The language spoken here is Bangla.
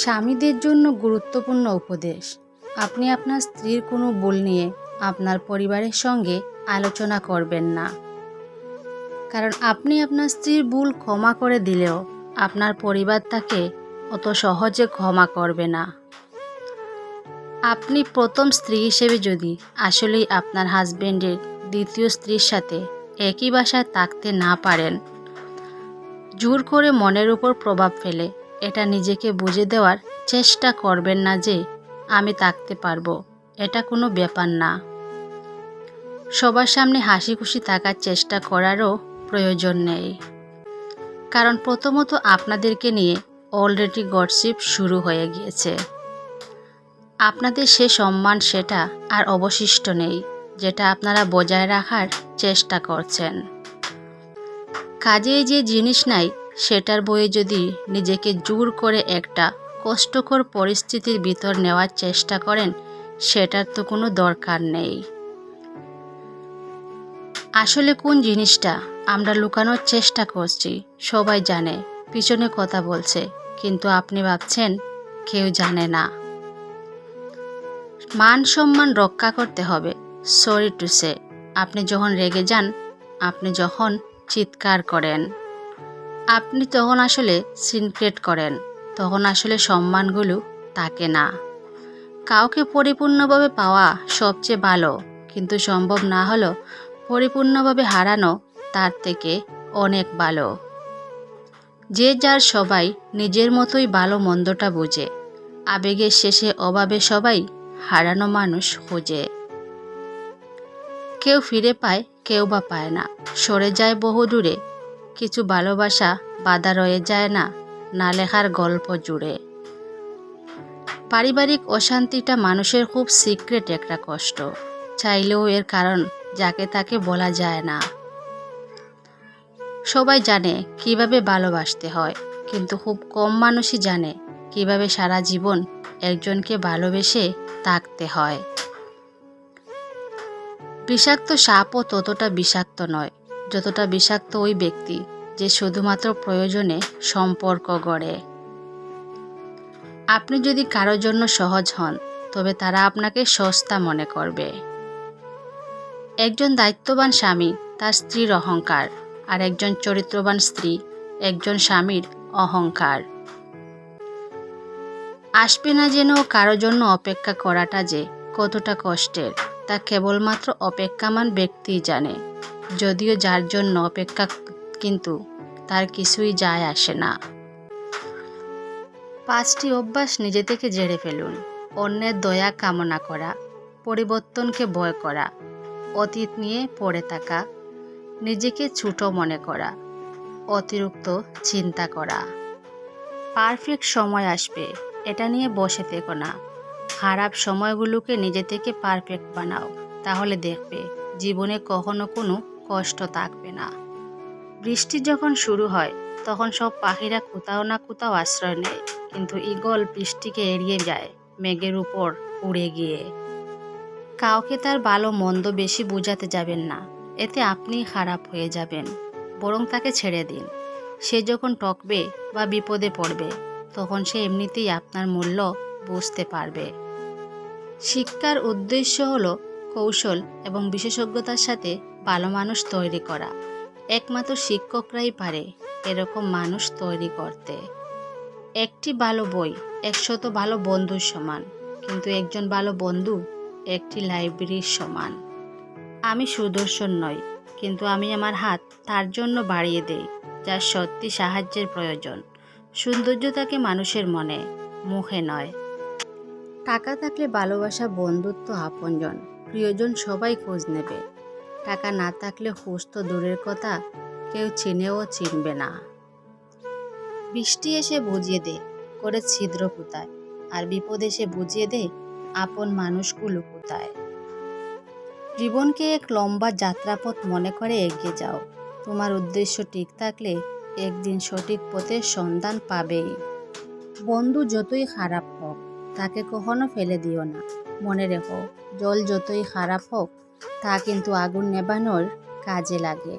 স্বামীদের জন্য গুরুত্বপূর্ণ উপদেশ। আপনি আপনার স্ত্রীর কোনো ভুল নিয়ে আপনার পরিবারের সঙ্গে আলোচনা করবেন না। কারণ আপনি আপনার স্ত্রীর ভুল ক্ষমা করে দিলেও আপনার পরিবার তাকে অত সহজে ক্ষমা করবে না। আপনি প্রথম স্ত্রী হিসেবে যদি আসলেই আপনার হাজব্যান্ডের দ্বিতীয় স্ত্রীর সাথে একই বাসায় থাকতে না পারেন, জোর করে মনের উপর প্রভাব ফেলে এটা নিজেকে বুঝে দেওয়ার চেষ্টা করবেন না যে আমি থাকতে পারব। এটা কোনো ব্যাপার না। সবার সামনে হাসি খুশি থাকার চেষ্টা করারও প্রয়োজন নেই। কারণ প্রথমত আপনাদেরকে নিয়ে অলরেডি গডশিপ শুরু হয়ে গিয়েছে। আপনাদের সে সম্মান সেটা আর অবশিষ্ট নেই, যেটা আপনারা বজায় রাখার চেষ্টা করছেন। কাজে যে জিনিস নাই সেটার বয়ে যদি নিজেকে জোর করে একটা কষ্টকর পরিস্থিতির ভিতর নেওয়ার চেষ্টা করেন, সেটার তো কোনো দরকার নেই। আসলে কোন জিনিসটা আমরা লুকানোর চেষ্টা করছি, সবাই জানে, পিছনে কথা বলছে, কিন্তু আপনি ভাবছেন কেউ জানে না। মান সম্মান রক্ষা করতে হবে সরি টু সে আপনি যখন রেগে যান, আপনি যখন চিৎকার করেন। আপনি তখন আসলে সিনক্রেট করেন, তখন আসলে সম্মানগুলো থাকে না। কাউকে পরিপূর্ণভাবে পাওয়া সবচেয়ে ভালো, কিন্তু সম্ভব না হলেও পরিপূর্ণভাবে হারানো তার থেকে অনেক ভালো। যে যার সবাই নিজের মতোই ভালো মন্দটা বোঝে, আবেগের শেষে অভাবে সবাই হারানো মানুষ খোঁজে। কেউ ফিরে পায়, কেউ বা পায় না, সরে যায় বহু দূরে কিছু ভালোবাসা বাধা রয়ে যায় না না লেখার গল্প জুড়ে। পারিবারিক অশান্তিটা মানুষের খুব সিক্রেট একটা কষ্ট। চাইলেও এর কারণ যাকে তাকে বলা যায় না। সবাই জানে কীভাবে ভালোবাসতে হয়, কিন্তু খুব কম মানুষই জানে কীভাবে সারা জীবন একজনকে ভালোবেসে থাকতে হয়। বিষাক্ত সাপও ততটা বিষাক্ত নয় যতটা বিষাক্ত ওই ব্যক্তি যে শুধুমাত্র প্রয়োজনে সম্পর্ক গড়ে। আপনি যদি কারোর জন্য সহজ হন, তবে তারা আপনাকে সস্তা মনে করবে। একজন দায়িত্ববান স্বামী তার স্ত্রীর অহংকার আর একজন চরিত্রবান স্ত্রী একজন স্বামীর অহংকার। আসবে না যেন কারও জন্য অপেক্ষা করাটা যে কতটা কষ্টের, তা কেবলমাত্র অপেক্ষামান ব্যক্তিই জানে। যদিও যার জন্য অপেক্ষা কিন্তু তার কিছুই যায় আসে না। পাঁচটি অভ্যাস নিজে থেকে জেরে ফেলুন। অন্যের দয়া কামনা করা, পরিবর্তনকে ভয় করা, অতীত নিয়ে পড়ে থাকা, নিজেকে ছোট মনে করা, অতিরিক্ত চিন্তা করা। পারফেক্ট সময় আসবে, এটা নিয়ে বসে থেকো না। খারাপ সময়গুলোকে নিজে থেকে পারফেক্ট বানাও, তাহলে দেখবে জীবনে কখনো কোনো কষ্ট থাকবে না। বৃষ্টি যখন শুরু হয়, তখন সব পাখিরা কোথাও না কোথাও আশ্রয় নেয়, কিন্তু ঈগল বৃষ্টিকে এড়িয়ে যায় মেঘের উপর উড়ে গিয়ে। কাউকে তার ভালো মন্দ বেশি বোঝাতে যাবেন না, এতে আপনি খারাপ হয়ে যাবেন, বরং তাকে ছেড়ে দিন। সে যখন টকবে বা বিপদে পড়বে, তখন সে এমনিতেই আপনার মূল্য বুঝতে পারবে। শিক্ষার উদ্দেশ্য হলো কৌশল এবং বিশেষজ্ঞতার সাথে ভালো মানুষ তৈরি করা। একমাত্র শিক্ষকরাই পারে এরকম মানুষ তৈরি করতে। একটি ভালো বই, একশত ভালো বন্ধুর সমান, কিন্তু একজন ভালো বন্ধু একটি লাইব্রেরির সমান। আমি সুদর্শন নই, কিন্তু আমি আমার হাত তার জন্য বাড়িয়ে দেই যার সত্যি সাহায্যের প্রয়োজন। সৌন্দর্য থাকে মানুষের মনে, মুখে নয়। টাকা থাকলে ভালোবাসা বন্ধুত্ব আপনজন। প্রিয়জন সবাই খোঁজ নেবে। টাকা না থাকলে হুশ তো দূরের কথা, কেউ চিনেও চিনবে না। বৃষ্টি এসে বুঝিয়ে দে, করে ছিদ্র কোথায়? আর বিপদ এসে বুঝিয়ে দে, আপন মানুষগুলো কোথায়? জীবনকে এক লম্বা যাত্রাপথ মনে করে এগিয়ে যাও। তোমার উদ্দেশ্য ঠিক থাকলে একদিন সঠিক পথের সন্ধান পাবেই। বন্ধু যতই খারাপ তাকে কখনো ফেলে দিও না। মনে রেখো, জল যতই খারাপ হোক, তা কিন্তু আগুন নেবানোর কাজে লাগে।